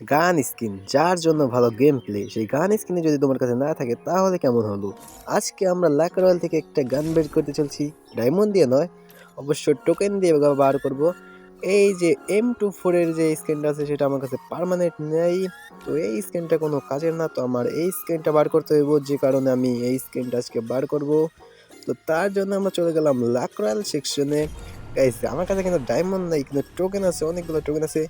গান স্কিন, যার জন্য ভালো গেম প্লে সেই গান স্কিনে যদি তোমার কাছে না থাকে, তাহলে কেমন হলো? আজকে আমরা লাক থেকে একটা গান বের করতে চলছি। ডায়মন্ড দিয়ে নয়, অবশ্য টোকেন দিয়ে বার করব। এই যে এম টু ফোরের যে স্ক্রিনটা আছে, সেটা আমার কাছে পার্মানেন্ট নেই। তো এই স্ক্রিনটা কোনো কাজের না, তো আমার এই স্ক্রিনটা বার করতে হইব, যে কারণে আমি এই স্ক্রিনটা আজকে বার করব। তো তার জন্য আমরা চলে গেলাম লাক সেকশনে আমার কাছে কিন্তু ডায়মন্ড নাই, কিন্তু টোকেন আছে, অনেকগুলো টোকেন আছে।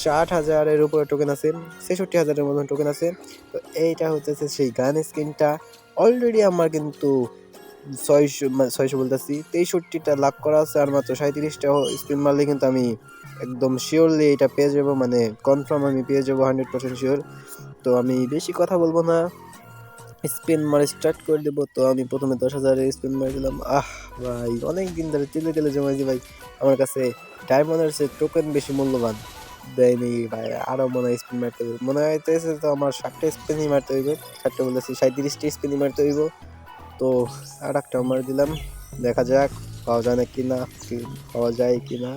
ষাট হাজারের উপরে টোকেন আছে, ছেষট্টি হাজারের মতন টোকেন আছে। তো এইটা হচ্ছে সেই গান স্ক্রিনটা অলরেডি আমার কিন্তু ছয়শো মানে ছয়শো বলতেছি, তেষট্টিটা লাভ করা আছে আর মাত্র সাঁত্রিশটা স্পিন মারলে কিন্তু আমি একদম শিওরলি এটা পেয়ে যাব মানে কনফার্ম আমি পেয়ে যাব হান্ড্রেড পার্সেন্ট শিওর তো আমি বেশি কথা বলব না। স্পিন মারে স্টার্ট করে দেবো। তো আমি প্রথমে দশ হাজারের স্পিন মারে দিলাম। আহ ভাই অনেক দিন ধরে তেলে তেলে জমাইছি ভাই। আমার কাছে ডায়মন্ডের সে টোকেন বেশি মূল্যবান। দেয়নি ভাই আরও মনে হয় স্পিন মারতে হবে। মনে হইতেছে তো আমার ষাটটা স্পিনই মারতে হইবে। ষাটটা বলেছি সাঁত্রিশটা স্পিনই মারতে হইব। তো আর একটা মার দিলাম। দেখা যাক, পাওয়া যায় না, কি না পাওয়া যায় কি না।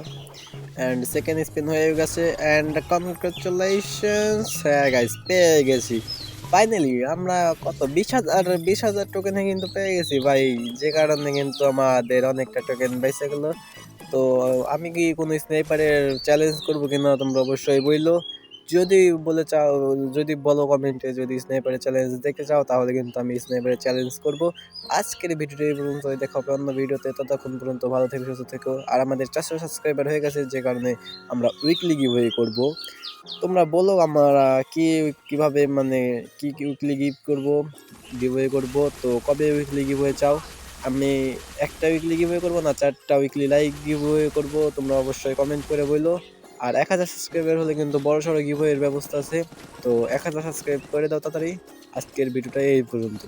অ্যান্ড সেকেন্ড স্পিন হয়ে গেছে। অ্যান্ড কনগ্রাচুলেশনস হ্যাঁ গাইস পেয়ে গেছি। ফাইনালি আমরা কত? বিশ হাজার বিশ হাজার টোকেনে কিন্তু পেয়ে গেছি ভাই। যে কারণে কিন্তু আমাদের অনেকটা টোকেন বেঁচে গেলো। তো আমি কি কোনো স্নাইপারের চ্যালেঞ্জ করব কিনা তোমরা অবশ্যই বইলো। যদি বলে চাও, যদি বলো কমেন্টে যদি স্নাইপারের চ্যালেঞ্জ দেখতে চাও, তাহলে কিন্তু আমি স্নাইপারের চ্যালেঞ্জ করব। আজকের ভিডিওটি পর্যন্ত দেখা হবে অন্য ভিডিওতে ততক্ষণ পর্যন্ত ভালো থেকে, সুস্থ থেকো। আর আমাদের চারশো সাবস্ক্রাইবার হয়ে গেছে, যে কারণে আমরা উইকলি গিভওয়ে করব। তোমরা বলো আমরা কি, কীভাবে মানে কি কি উইকলি গিভ করব গিভওয়ে করব। তো কবে উইকলি গিভওয়ে চাও? আমি একটা উইকলি গিভওয়ে করব না, চারটা উইকলি লাইক গিভওয়ে করব। তোমরা অবশ্যই কমেন্ট করে বলো। আর এক হাজার সাবস্ক্রাইবার হলে কিন্তু বড় সড়ো গিভওয়ের ব্যবস্থা আছে। তো এক হাজার সাবস্ক্রাইব করে দাও তাড়াতাড়ি। আজকের ভিডিওটা এই পর্যন্ত।